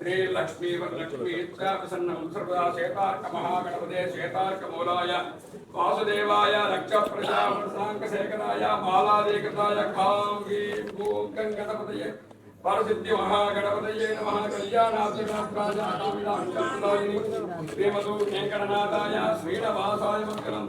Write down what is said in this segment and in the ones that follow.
श्रीलक्ष्मी वरलक्ष्मी इच्छा प्रसन्नं सर्वदा श्वेतार्कमहागणपते श्वेतार्कमूलाय वासुदेवाय लक्षप्रजावरसाङ्कशेखराय मालादेकताय काङ्गी गङ्गणपतये परसिद्धिमहागणपतये नमः कल्याणार्थकात्रायामिलाङ्गप्रदायिनि श्रीमधुकेकरनाथाय श्रीनवासाय मङ्गलम्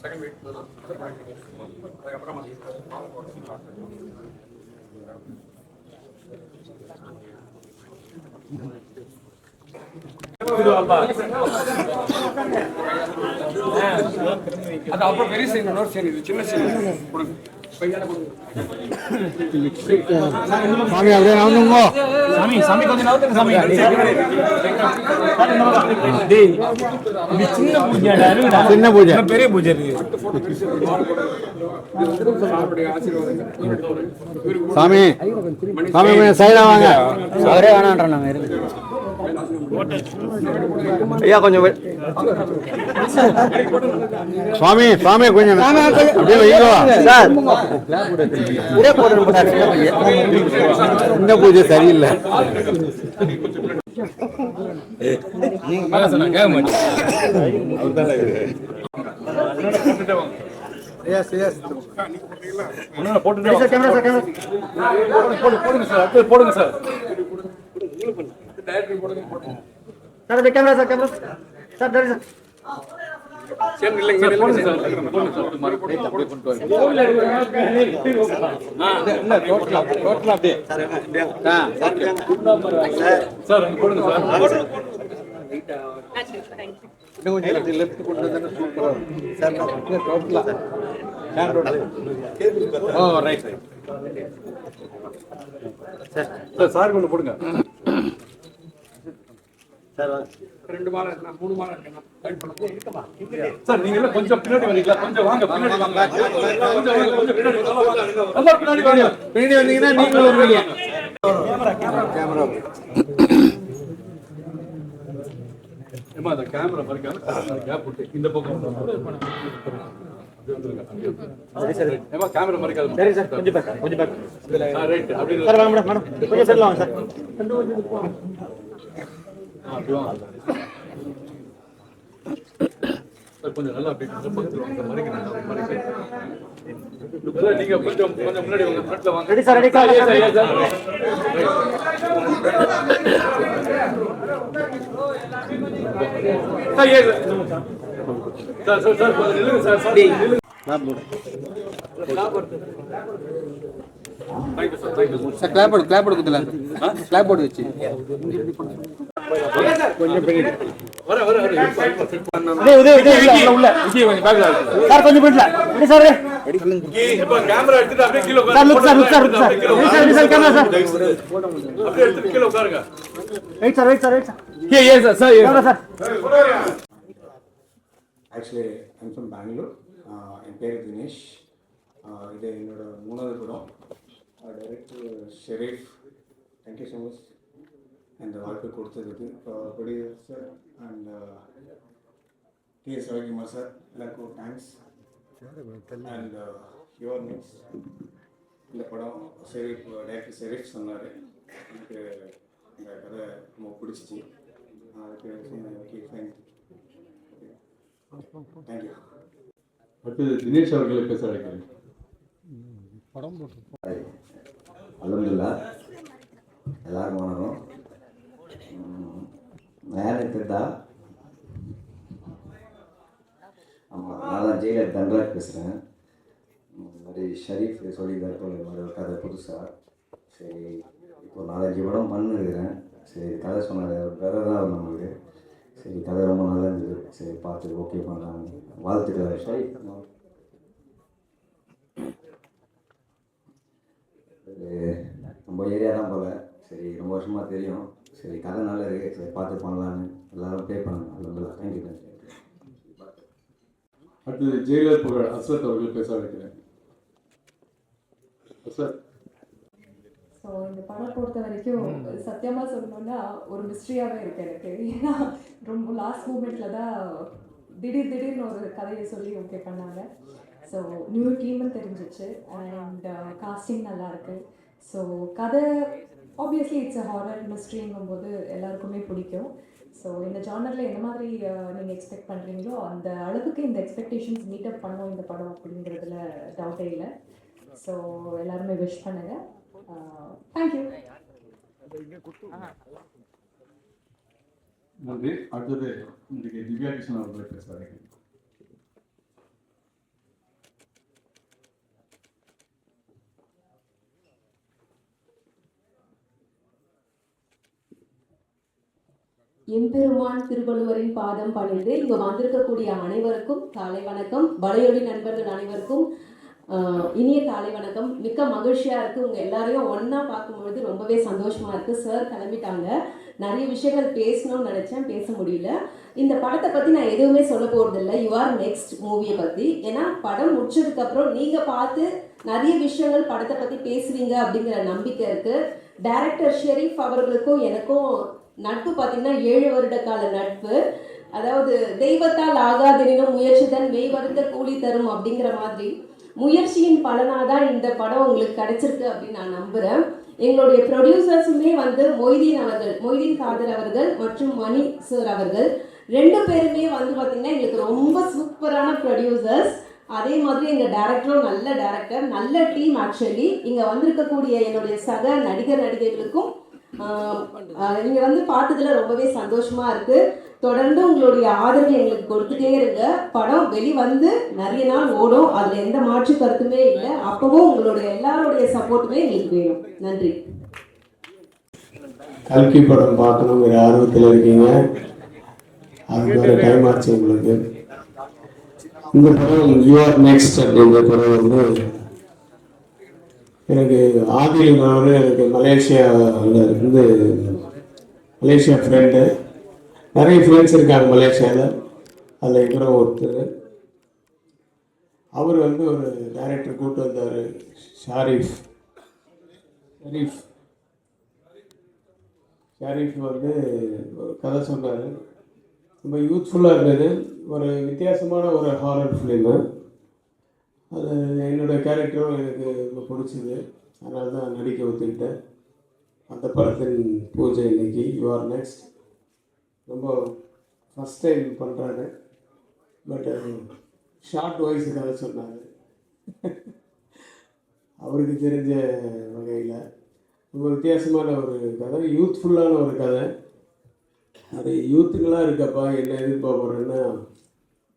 செகண்ட் வெயிட் அதுக்கப்புறமா அது அப்புறம் பெரிய சீன் இன்னொரு சீன் இது சின்ன சீன் கொடுங்க பையனை கொடுங்க சாமி அப்படியே நவந்துங்கோ. சாமி சாமி கொஞ்சம் நவுத்துங்க சாமி. டேய். இது சின்ன பூஜைடா இருக்குடா சின்ன பூஜை. பெரிய பூஜை இருக்கு. சாமி சாமி சைடா வாங்க. அவரே வேணான்ற நாங்க இருக்கு ஐயா கொஞ்சம் சுவாமி சுவாமி கொஞ்சம் அப்படியே வைங்கோ சார் சின்ன பூஜை சரியில்லை. போட்டுட்டு போடுங்க சார். அடுத்து போடுங்க சார் சரி இல்லைங்க போடுங்க சார் போடுங்க சார் மாதிரி சார் போடுங்க சார் லெஃப்ட் கொண்டு வந்து சூப்பரா ஓ ரைட் ரைட் சார் சார் கொண்டு போடுங்க ரெண்டு மாலை மூணு மாலை சார் நீங்க எல்லாம் கொஞ்சம் பின்னாடி வரீங்களா? கொஞ்சம் வாங்க பின்னாடி வாங்க. கொஞ்சம் வாங்க கொஞ்சம் பின்னாடி வாங்க. நல்லா பின்னாடி வாங்க. பின்னாடி வந்தீங்கன்னா நீங்களும் வருவீங்க. கேமரா ஏமா அந்த கேமரா மறைக்காம கேப் விட்டு இந்த பக்கம் ஏமா கேமரா மறைக்காத சரி. சார் கொஞ்சம் பேக் கொஞ்சம் பேக் ரைட் அப்படி சார் வாங்க மேடம் கொஞ்சம் சைடுல வாங்க சார். அப்படி வாங்க சார் கொஞ்சம் நல்லா அப்படி கொஞ்சம் வாங்க மறைக்கிறேன் மறைக்கிறேன் சார் நீங்க கொஞ்சம் கொஞ்சம் முன்னாடி வாங்க ஃப்ரண்ட்ல வாங்க ready sir ready sir yes sir sir yes sir sir sir கொஞ்சம் நில்லுங்க சார் சார் நில்லுங்க சார் கிளாப் போடு கிளாப் போடு குத்துல. கிளாப் போடு வச்சு. கொஞ்சம் பின்னாடி சார் கொஞ்சம் பின்னாடி சார் கேமரா எடுத்துட்டு அப்படியே கீழே உட்காருங்க. சார் சார் சார் ஏ ஏ sir sir sir actually I'm from Bangalore என் பேர் தினேஷ் இது என்னோட மூணாவது படம். Director Sharif thank you so much இந்த வாய்ப்பு கொடுத்ததுக்கு producer and TS Ravikumar sir எல்லாருக்கும் தேங்க்ஸ் அண்ட் யுவர் மீன்ஸ் இந்த படம் ஷெரீஃப் டைரக்டர் ஷெரீஃப் சொன்னார். எனக்கு இந்த கதை ரொம்ப பிடிச்சிச்சு. அதுக்கு ஓகே ஃபைன் தேங்க்யூ அடுத்தது தினேஷ் அவர்களை பேச அழைக்கிறேன். அலமதுல்லா எல்லாருக்கும் வணக்கம் நான் ஜெயலலிதா. ஆமாம் நான் தான் ஜெயலலிதா தன்ராஜ் பேசுகிறேன் இந்த மாதிரி ஷரீஃப் சொல்லியிருந்தார் போல மாதிரி ஒரு கதை புதுசாக சரி இப்போ நாலஞ்சு படம் பண்ணிருக்கிறேன். சரி கதை சொன்னார். வேறு தான் அவர் நம்மளுக்கு? சரி கதை ரொம்ப நல்லா இருந்தது. சரி பார்த்து ஓகே பண்ணலாம் வாழ்த்துக்கள் ஷரீஃப். நம்ம ஏரியா தான் போல. சரி ரொம்ப வருஷமாக தெரியும். சரி கதை நல்லா இருக்குது சரி பார்த்து பண்ணலான்னு. எல்லாரும் ப்ளே பண்ணுங்க அலமதுல்லா தேங்க்யூ தேங்க்யூ அடுத்தது ஜெயிலர் புகழ் அசத் அவர்கள் பேச ஸோ இந்த படம் பொறுத்த வரைக்கும் சத்தியமாக சொல்லணும்னா ஒரு மிஸ்ட்ரியாகவே இருக்கு எனக்கு. ஏன்னா ரொம்ப லாஸ்ட் மூமெண்ட்டில் தான் திடீர் திடீர்னு ஒரு கதையை சொல்லி ஓகே பண்ணாங்க. ஸோ நியூ டீம்னு தெரிஞ்சிச்சு. அண்ட் காஸ்டிங் நல்லா இருக்கு ஸோ கதை ஆப்வியஸ்லி இட்ஸ் அ ஹாரர் மிஸ்ட்ரிங்கும் போது எல்லாருக்குமே பிடிக்கும். ஸோ இந்த ஜானரில் என்ன மாதிரி நீங்கள் எக்ஸ்பெக்ட் பண்ணுறீங்களோ அந்த அளவுக்கு இந்த எக்ஸ்பெக்டேஷன்ஸ் மீட் அப் பண்ணும் இந்த படம் அப்படிங்கிறதுல டவுட்டே இல்லை. ஸோ எல்லாருமே விஷ் பண்ணுங்கள் தேங்க்யூ அடுத்தது இன்றைக்கு திவ்யா கிருஷ்ணன் அவர்களை பேச எம்பெருமான் திருவள்ளுவரின் பாதம் பணிந்து இங்கு வந்திருக்கக்கூடிய அனைவருக்கும் காலை வணக்கம். வலையொலி நண்பர்கள் அனைவருக்கும் இனிய காலை வணக்கம். மிக்க மகிழ்ச்சியா இருக்கு. உங்க எல்லாரையும் ஒன்றா பார்க்கும்பொழுது ரொம்பவே சந்தோஷமா இருக்கு. சார் கிளம்பிட்டாங்க. நிறைய விஷயங்கள் பேசணும்னு நினைச்சேன். பேச முடியல. இந்த படத்தை பத்தி நான் எதுவுமே சொல்ல போகிறதில்ல இல்லை ஆர் நெக்ஸ்ட் மூவியை பத்தி. ஏன்னா படம் முடிச்சதுக்கு அப்புறம் நீங்க பார்த்து நிறைய விஷயங்கள் படத்தை பத்தி பேசுவீங்க அப்படிங்கிற நம்பிக்கை இருக்கு. டைரக்டர் ஷெரீஃப் அவர்களுக்கும் எனக்கும் நட்பு பார்த்தீங்கன்னா ஏழு வருட கால நட்பு. அதாவது தெய்வத்தால் ஆகாதெனினும் முயற்சிதன் மெய் வருந்த கூலி தரும் அப்படிங்கிற மாதிரி முயற்சியின் பலனாக தான் இந்த படம் உங்களுக்கு கிடைச்சிருக்கு அப்படின்னு நான் நம்புகிறேன் எங்களுடைய ப்ரொடியூசர்ஸுமே வந்து மொய்தீன் அவர்கள் மொய்தீன் காதர் அவர்கள் மற்றும் மணி சார் அவர்கள். ரெண்டு பேருமே வந்து பார்த்தீங்கன்னா எங்களுக்கு ரொம்ப சூப்பரான ப்ரொடியூசர்ஸ் அதே மாதிரி எங்கள் டேரக்டரும் நல்ல டேரக்டர் நல்ல டீம் ஆக்சுவலி இங்கே வந்திருக்கக்கூடிய என்னுடைய சக நடிகர் நடிகைகளுக்கும் நீங்கள் வந்து பார்த்ததில் ரொம்பவே சந்தோஷமாக இருக்குது தொடர்ந்து உங்களுடைய ஆதரவு எங்களுக்கு கொடுத்துட்டே இருங்க. படம் வெளிவந்து நிறைய நாள் ஓடும். அதில் எந்த மாற்று கருத்துமே இல்லை. அப்பவும் உங்களுடைய எல்லாருடைய சப்போர்ட்டுமே எங்களுக்கு வேணும். நன்றி. கல்கி படம் பார்க்கணுங்கிற ஆர்வத்தில் இருக்கீங்க. அதுக்கு டைம் ஆச்சு உங்களுக்கு. இந்த படம் யூஆர் நெக்ஸ்ட் அப்படின்ற படம் வந்து எனக்கு ஆதில் எனக்கு மலேசியாவில் இருந்து மலேசியா ஃப்ரெண்டு நிறைய ஃப்ரெண்ட்ஸ் இருக்காங்க மலேசியாவில் அதில் இருக்கிற ஒருத்தர். அவர் வந்து ஒரு டைரக்டர் கூப்பிட்டு வந்தார் ஷாரிஃப். ஷரீஃப். ஷரீஃப் வந்து ஒரு கதை சொன்னார். ரொம்ப யூத்ஃபுல்லாக இருந்தது. ஒரு வித்தியாசமான ஒரு ஹாரர் ஃபிலிமு அது கேரக்டரும் எனக்கு ரொம்ப பிடிச்சிது. அதனால தான் நடிக்க ஒத்துக்கிட்டேன். அந்த படத்தின் பூஜை இன்னைக்கு. யூஆர் நெக்ஸ்ட் ரொம்ப ஃபஸ்ட் டைம் பண்ணுறாரு பட் ஷார்ட் வாய்ஸ் கதை சொன்னார். அவருக்கு தெரிஞ்ச வகையில். ரொம்ப வித்தியாசமான ஒரு கதை. யூத்ஃபுல்லான ஒரு கதை. அது யூத்துக்கெல்லாம் இருக்கப்பா என்ன எதிர்பார்க்குறேன்னா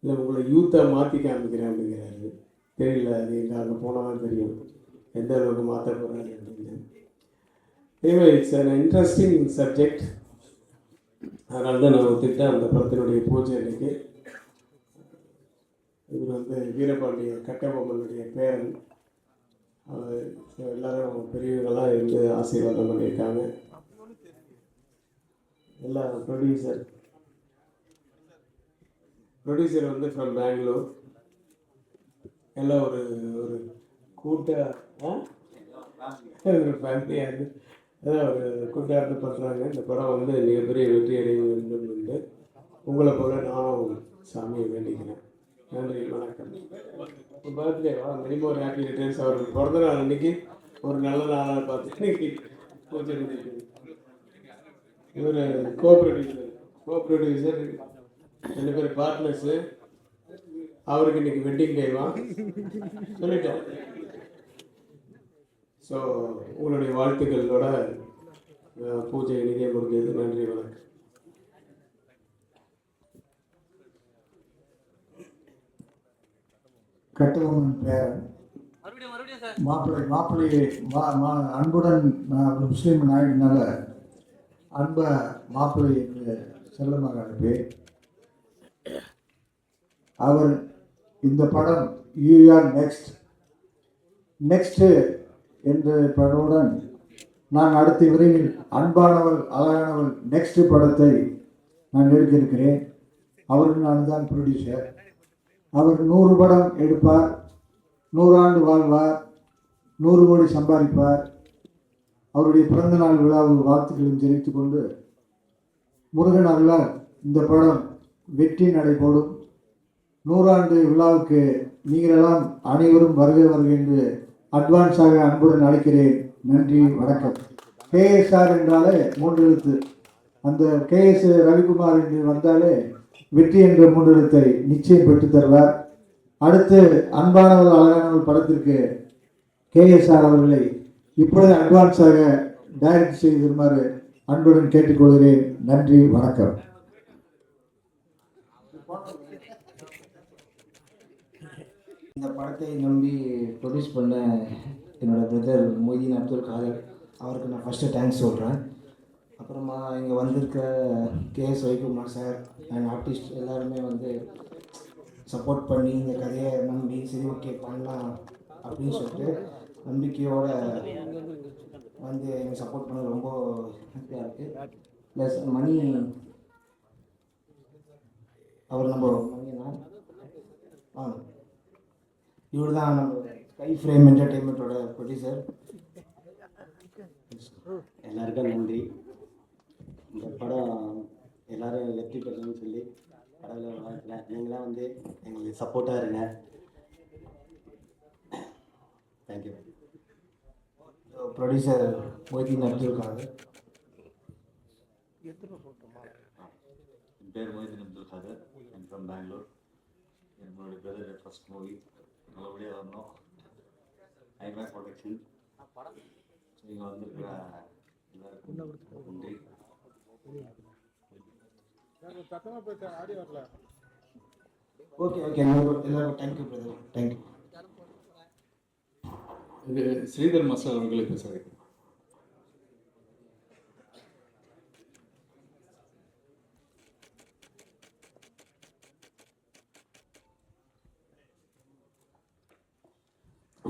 இல்லை உங்களை யூத்தாக மாற்றி காமிக்கிறேன் அப்படிங்கிறாரு. தெரியல அது எங்கே அங்கே போனால் தான் தெரியும். எந்த அளவுக்கு மாற்ற போகிறாங்க அப்படின்னு. Anyway it's an interesting subject அதனால தான் நான் ஒத்துக்கிட்டேன். அந்த படத்தினுடைய பூஜை அன்னைக்கு. இவர் வந்து வீரபாண்டிய கட்டபொம்மனுடைய பேரன். அவர் எல்லாரும் பெரியவங்களாம் இருந்து ஆசீர்வாதம் பண்ணியிருக்காங்க. எல்லா ப்ரொடியூசர் ப்ரொடியூசர் வந்து ஃப்ரம் பெங்களூர் எல்லாம் ஒரு ஒரு கூட்ட ஒரு ஃபேமிலியாக இருந்து அதான் ஒரு கூட்டாக இருந்து பண்ணுறாங்க இந்த படம் வந்து மிகப்பெரிய வெற்றி அடைய வேண்டும் என்று உங்களை போல நானும் சாமியை வேண்டிக்கிறேன். நன்றி வணக்கம். பர்த்டேவா மினிமம் ஒரு ஹாப்பி ரிட்டர்ன்ஸ் அவர் பிறந்த நாள் அன்னைக்கு ஒரு நல்ல நாளாக பார்த்து இன்னைக்கு பூஜை இவர் கோ ப்ரொடியூசர் கோ ப்ரொடியூசர் ரெண்டு பேர் பார்ட்னர்ஸு அவருக்கு இன்னைக்கு வெட்டிங் டேவா சொல்லிட்டேன். ஸோ உங்களுடைய வாழ்த்துக்களோட பூஜை இனிதே முடிஞ்சது. நன்றி வணக்கம். கட்டபொம்மன் பேரன். மாப்பிள்ளை மாப்பிள்ளை மா மா அன்புடன் முஸ்லீம் நாயினால அன்பை மாப்பிள்ளை என்று செல்லமாக அனுப்பி அவர் இந்த படம் யூஆர் நெக்ஸ்ட் நெக்ஸ்ட்டு என்ற படமுடன் நான் அடுத்த விரைவில் அன்பானவள் அழகானவள் நெக்ஸ்ட் படத்தை நான் எடுத்திருக்கிறேன். அவருக்கு நான் தான் ப்ரொடியூசர் அவர் நூறு படம் எடுப்பார் நூறாண்டு வாழ்வார் நூறு கோடி சம்பாதிப்பார். அவருடைய பிறந்தநாள் விழாவில் வாழ்த்துக்களையும் கொண்டு முருகன் அருளால் இந்த படம் வெற்றி நடைபோடும் நூறாண்டு விழாவுக்கு நீங்களெல்லாம் அனைவரும் வருகை வருகை என்று அட்வான்ஸாக அன்புடன் அழைக்கிறேன். நன்றி வணக்கம். கேஎஸ்ஆர் என்றாலே மூன்று எழுத்து. அந்த கேஎஸ் ரவிக்குமார் என்று வந்தாலே வெற்றி என்ற மூன்று எழுத்தை நிச்சயம் பெற்று தருவார். அடுத்து அன்பானவள் அழகானவள் படத்திற்கு கேஎஸ்ஆர் அவர்களை இப்பொழுது அட்வான்ஸாக டைரக்ட் செய்து தருமாறு அன்புடன் கேட்டுக்கொள்கிறேன். நன்றி வணக்கம். இந்த படத்தை நம்பி ப்ரொடியூஸ் பண்ண என்னோடய பிரதர் மொய்தீன் அப்துல் காதர் அவருக்கு நான் ஃபஸ்ட்டு தேங்க்ஸ் சொல்கிறேன் அப்புறமா இங்கே வந்திருக்க KS Vaikumar sir and artist எல்லாருமே வந்து சப்போர்ட் பண்ணி இந்த கதையை நம்பி சரி ஓகே பண்ணலாம் அப்படின்னு சொல்லிட்டு நம்பிக்கையோட வந்து எங்கள் சப்போர்ட் பண்ண ரொம்ப ஹாப்பியாக இருக்குது ப்ளஸ் மணி அவர் நம்ம மணினா ஆ. இவர் தான் நம்ம ஸ்கை ஃப்ரேம் என்டர்டெயின்மெண்ட்டோட ப்ரொடியூசர் எல்லாருக்கும் நன்றி. இந்த படம் எல்லாரும் வெற்றி பெறணும்னு சொல்லி கடவுளை வாழ்த்துறேன். நீங்களாம் வந்து எங்களுக்கு சப்போர்ட்டாக இருங்க. Thank you producer Moideen Abdul Khader என் பேர் மொய்தீன் அப்துல் காதர் என் ஃப்ரம் பெங்களூர் என்னுடைய பிரதர் ஃபஸ்ட் மூவி நல்லபடியாக வரணும் ஐமேக் ப்ரொடக்ஷன் இங்கே வந்திருக்கிற எல்லாருக்கும் நன்றி. ஓகே ஓகே எல்லாருக்கும் thank you brother thank you Sridhar master அவர்களை பேச வைக்கிறேன்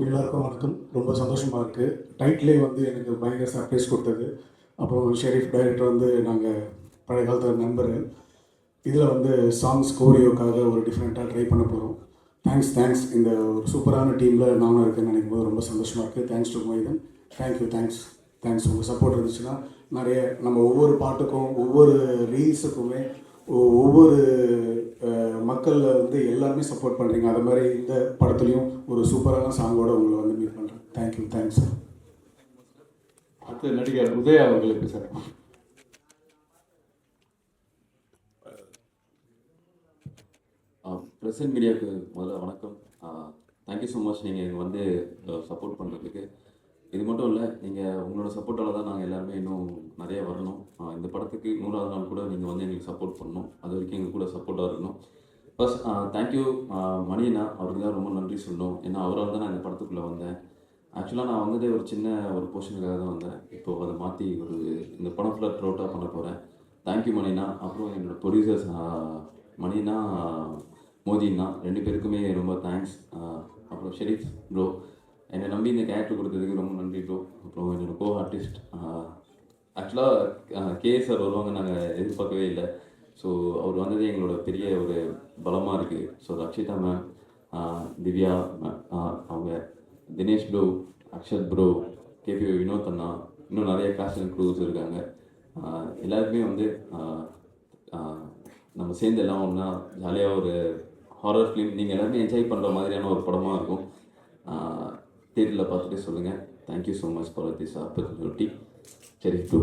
எல்லாருக்கும் வணக்கம். ரொம்ப சந்தோஷமாக இருக்குது டைட்டிலே வந்து எனக்கு பயங்கர சர்ப்ரைஸ் கொடுத்தது. அப்புறம் ஷெரீஃப் டைரக்டர் வந்து நாங்கள் பழைய காலத்தில் நண்பர் இதில் வந்து சாங்ஸ் கோரியோக்காக ஒரு டிஃப்ரெண்ட்டாக ட்ரை பண்ண போகிறோம் தேங்க்ஸ் தேங்க்ஸ் இந்த ஒரு சூப்பரான டீமில் நானும் இருக்கேன்னு நினைக்கும் போது ரொம்ப சந்தோஷமாக இருக்குது thanks to Moideen thank you thanks thanks உங்கள் சப்போர்ட் இருந்துச்சுன்னா நிறைய நம்ம ஒவ்வொரு பாட்டுக்கும் ஒவ்வொரு ரீல்ஸுக்குமே ஒ- ஒவ்வொரு மக்கள் வந்து எல்லாருமே சப்போர்ட் பண்ணுறீங்க அது மாதிரி இந்த படத்துலையும் ஒரு சூப்பரான சாங்கோட உங்களை வந்து மீட் பண்ணுறேன் தேங்க்யூ தேங்க்ஸ் சார் அடுத்து நடிகர் உதயா அவர்களை பேசுகிறேன் ப்ரெசன்ட் மீடியாவுக்கு முதல்ல வணக்கம். தேங்க்யூ ஸோ மச் நீங்கள் வந்து சப்போர்ட் பண்ணுறதுக்கு இது மட்டும் இல்லை நீங்கள் உங்களோட சப்போர்ட்டால் தான் நாங்கள் எல்லாருமே இன்னும் நிறைய வரணும். இந்த படத்துக்கு நூறாவது நாள் கூட நீங்கள் வந்து எங்களுக்கு சப்போர்ட் பண்ணணும். அது வரைக்கும் எங்களுக்கு கூட சப்போர்ட்டாக இருக்கணும். ப்ளஸ் தேங்க்யூ மணியண்ணா அவருக்கு தான் ரொம்ப நன்றி சொல்லணும். ஏன்னா அவரால் தான் நான் இந்த படத்துக்குள்ளே வந்தேன். ஆக்சுவலாக நான் வந்துட்டு ஒரு சின்ன ஒரு போர்ஷனுக்காக தான் வந்தேன். இப்போ அதை மாற்றி ஒரு இந்த படம் ஃபுல்லாக ட்ரோட்டாக பண்ண போகிறேன் தேங்க்யூ மணினா அப்புறம் என்னோட ப்ரொடியூசர்ஸ் மணினா மோதினா ரெண்டு பேருக்குமே ரொம்ப தேங்க்ஸ் அப்புறம் ஷெரீஃப் ப்ரோ என்னை நம்பி இந்த கேரக்டர் கொடுத்ததுக்கு ரொம்ப நன்றி ப்ரோ அப்புறம் என்னோட கோ ஆர்டிஸ்ட் ஆக்சுவலாக கே சார் வருவாங்க நாங்கள் எதிர்பார்க்கவே இல்லை. ஸோ அவர் வந்தது எங்களோட பெரிய ஒரு பலமாக இருக்குது ஸோ ரக்ஷிதா மேம் திவ்யா அவங்க Dinesh bro Akshath bro KP Vinod அண்ணா இன்னும் நிறைய காஸ்ட் அண்ட் க்ரூஸ் இருக்காங்க. எல்லாருக்குமே வந்து நம்ம சேர்ந்து எல்லாம் ஒன்றா ஜாலியாக ஒரு ஹாரர் ஃபிலிம் நீங்கள் எல்லாருமே என்ஜாய் பண்ணுற மாதிரியான ஒரு படமாக இருக்கும். தேட்டரில் பார்த்துட்டு சொல்லுங்கள் thank you so much for this opportunity சரி டூ